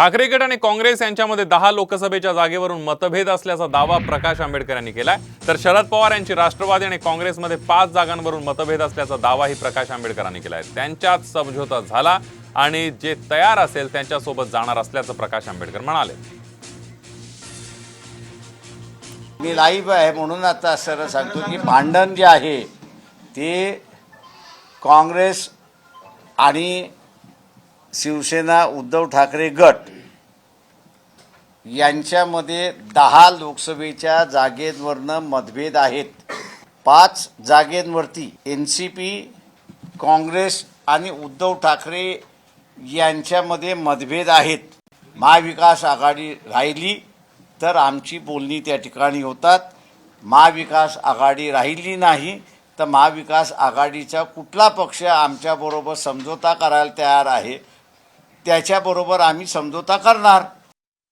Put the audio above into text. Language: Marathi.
ठाकरे गट आणि काँग्रेस यांच्यामध्ये दहा लोकसभेच्या जागेवरून मतभेद असल्याचा दावा प्रकाश आंबेडकर यांनी केलाय. तर शरद पवार यांची राष्ट्रवादी आणि काँग्रेसमध्ये पाच जागांवरून मतभेद असल्याचा दावाही प्रकाश आंबेडकरांनी केलाय. त्यांच्यात समझोता झाला आणि जे तयार असेल त्यांच्यासोबत जाणार असल्याचं प्रकाश आंबेडकर म्हणाले. मी लाईव्ह आहे म्हणून आता सर सांगतो की भांडण जे आहे ते काँग्रेस आणि शिवसेना उद्धव ठाकरे गट यांच्यामध्ये दहा लोकसभेच्या जागेवरनं मतभेद आहेत. पाच जागेंवरती एन सी पी काँग्रेस आणि उद्धव ठाकरे यांच्यामध्ये मतभेद आहेत. महाविकास आघाडी राहिली तर आमची बोलणी त्या ठिकाणी होतात. महाविकास आघाडी राहिली नाही तर महाविकास आघाडीचा कुठला पक्ष आमच्याबरोबर समझोता करायला तयार आहे? त्याच्याबरोबर आम्ही समझोता करणार.